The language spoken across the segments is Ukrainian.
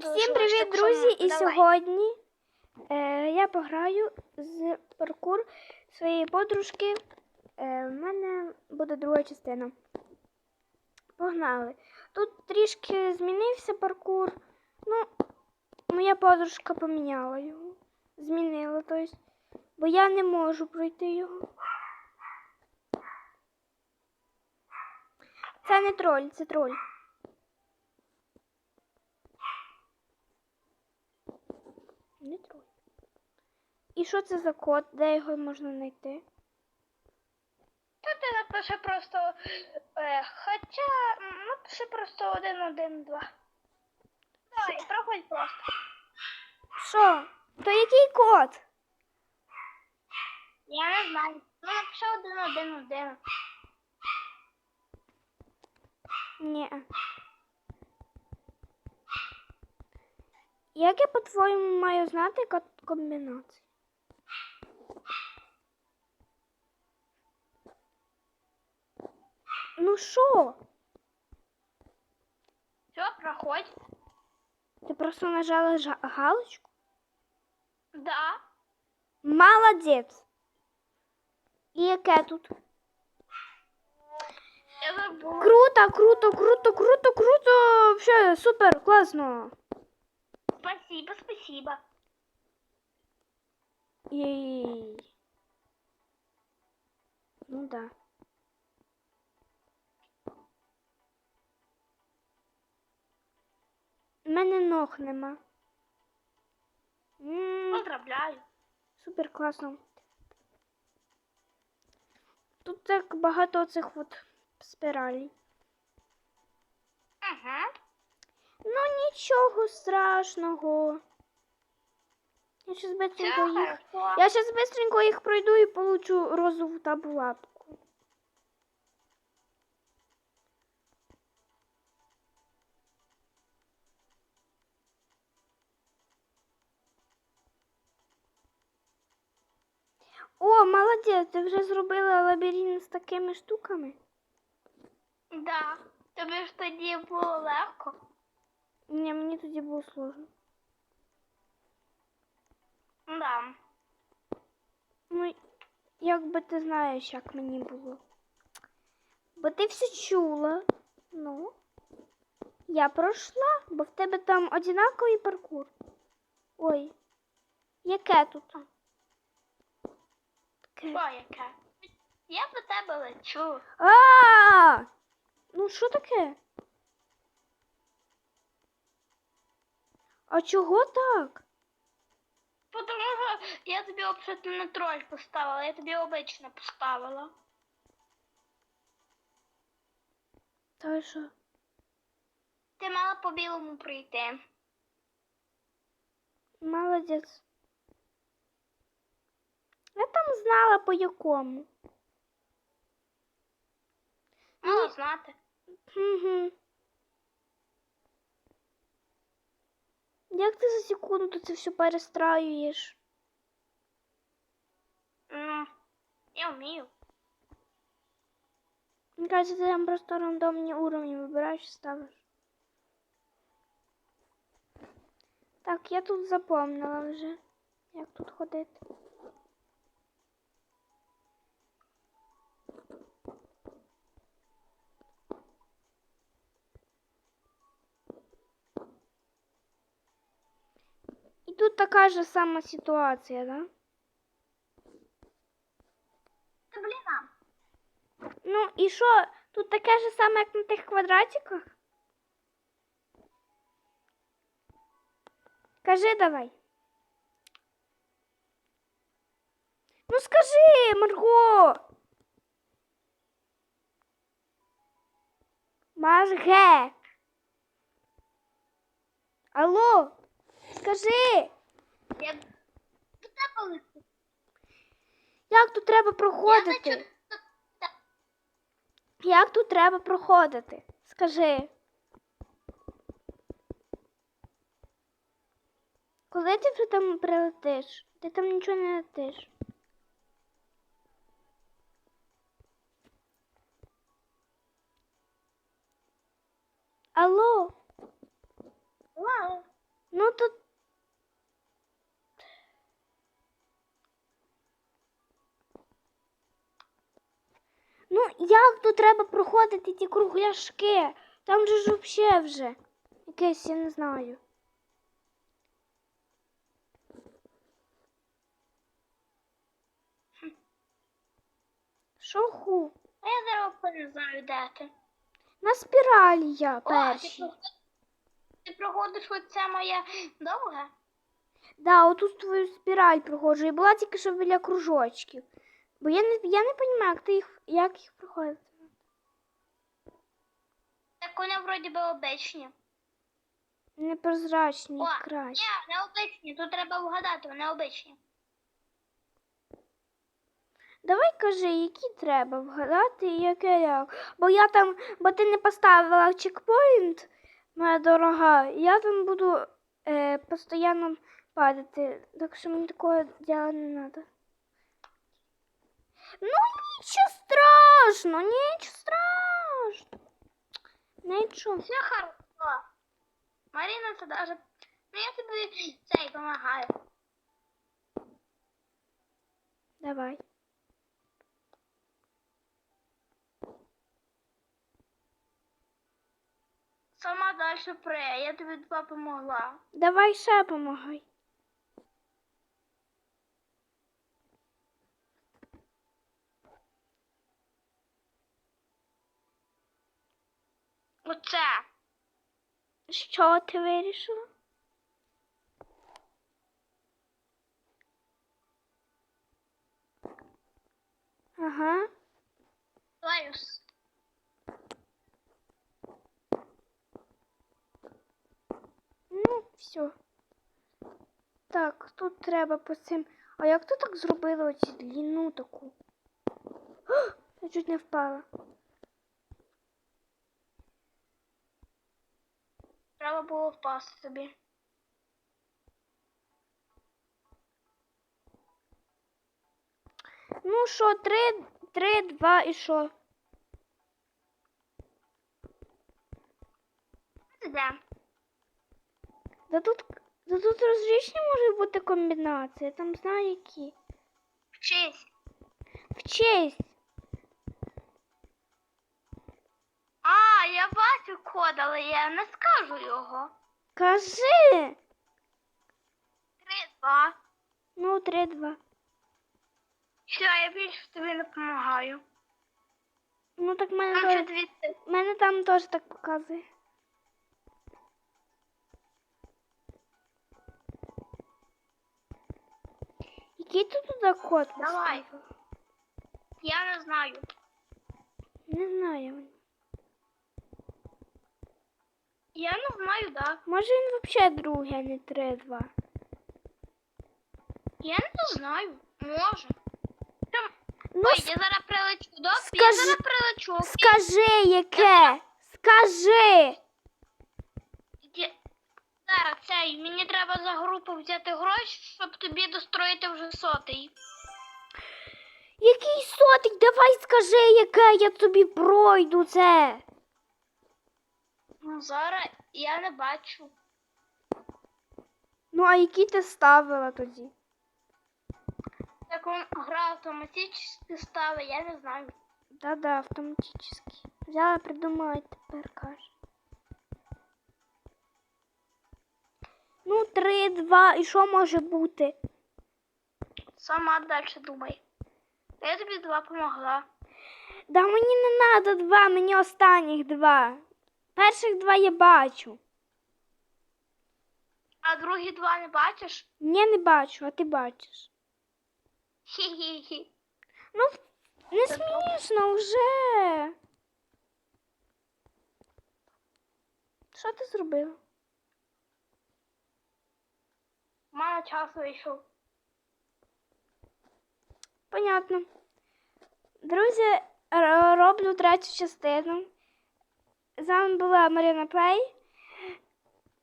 Всім привіт, друзі! І сьогодні е, я пограю з паркур своєї подружки. Е, в мене буде друга частина. Погнали. Тут трішки змінився паркур. Ну, моя подружка поміняла його. Змінила, тобто, бо я не можу пройти його. Це не троль, це троль. Не троль. І що це за код? Де його можна знайти? Та ти напиши просто. Е, хоча напиши просто один, один, два. Давай, проходь просто. Що? То який код? Я не знаю. Ну напиши один, один, один. Ні. Як я, по-твоєму, маю знати код комбінації? Ну що? Все, проходь. Ти просто нажала жа- галочку? Да. Молодець. І яке тут? Я забула. Круто, круто, круто, круто, круто. Все, супер, класно. Спасибо, спасибо. Ей. Ну да. У мене ног нема. Поздравляю. Супер класно. Тут так багато цих от спіралей. Ага. Ну нічого страшного. Я щас Все быстренько їх. Я сейчас быстренько их пройду и получу розовую таблетку. О, молодець, ти вже зробила лабіринт з такими штуками. Да. Тобі ж тоді було легко. Ні, мені тоді було сложно. Да. Ну, як би ти знаєш, як мені було. Бо ти все чула. Ну. Я пройшла, бо в тебе там одинаковий паркур. Ой. Яке тут? Таке. О, яке. Я по тебе лечу. А! Ну що таке? А чого так? Тому що я тобі взагалі не троль поставила, я тобі обично поставила. Та й що? Ти мала по білому прийти. Молодець. Я там знала по якому. Мала знати. Угу. Як ти за секунду це все перестраюєш? Ну, я вмію. Мені кажется, ти там просто рандомні уровні вибираєш і ставиш. Так, я тут запомнила вже, як тут ходити. І тут така ж сама ситуація, да? Та блін. а. Ну і що? Тут таке ж саме, як на тих квадратиках? Кажи давай. Ну скажи, Марго. Марге. Алло, Скажи, Я як тут треба Я проходити? Як тут треба проходити? Скажи. Коли ти вже там прилетиш? Ти там нічого не летиш. Алло, Вау. Як тут треба проходити ті кругляшки? Там же ж вообще вже якесь, я не знаю. Що ху? А я зараз не знаю, де ти. На спіралі я О, ти, перший. ти проходиш оце моє довге? Да, отут твою спіраль проходжу. І була тільки що біля кружочків. Бо я не, я не розумію, як ти їх, як їх проходити. Так вони вроді би обичні. Непрозрачні, О, краще. Ні, не обичні, тут треба вгадати, вони обичні. Давай кажи, які треба вгадати і яке як. Бо я там, бо ти не поставила чекпоінт, моя дорога, я там буду е, постійно падати. Так що мені такого діла не треба. Ну, нічого страшно, нічого страшно. Нічого. Все хорошо. Марина, це даже. Ну я тобі цей допомагаю. Давай. Сама далі пре, я тобі два помогла. Давай ще помагай. Оце. Що ти вирішила? Ага. Лаюс. Ну, все. Так, тут треба по цим. А як ти так зробила оці длину таку? О, Я чуть не впала. Треба було впасти тобі. Ну що, три, три, два і що? Де? Да тут, да тут розличні можуть бути комбінації, я там знаю які. Вчись. В честь. А, я бачу код, але я не скажу його. Кажи. Три, два. Ну, три, два. Все, я більше тобі не допомагаю. Ну так в мене Там теж, дві мене там теж так показує. Який ти туди код Давай. Я не знаю. Не знаю. Я не знаю, да. Може він взагалі другий, а не 3-2. Я не знаю. Може. Там... Ну, Ой, с- я зараз прилечу. Добре, я скажи- зараз прилечу. скажи, яке? Скажи. Я... Зараз цей, мені треба за групу взяти гроші, щоб тобі достроїти вже сотий. Який сотик? Давай скажи, яке я тобі пройду це. Ну, я не бачу. Ну, а які ти ставила тоді? Так он гра автоматично ставить, я не знаю. Да-да, автоматически. Взяла, придумала і тепер каже. Ну, три, два, і що може бути? Сама далі думай. Я тобі два помогла. Да мені не треба два, мені останніх два. Перших два я бачу. А другі два не бачиш? Ні, не бачу, а ти бачиш. Хі-хі-хі. Ну, не Це смішно вже. Що ти зробила? У мене час вийшов. Понятно. Друзі, роблю третю частину. З вами була Марина Плей,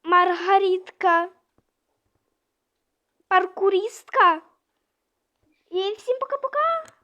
Маргаритка, паркуристка. І всім пока-пока.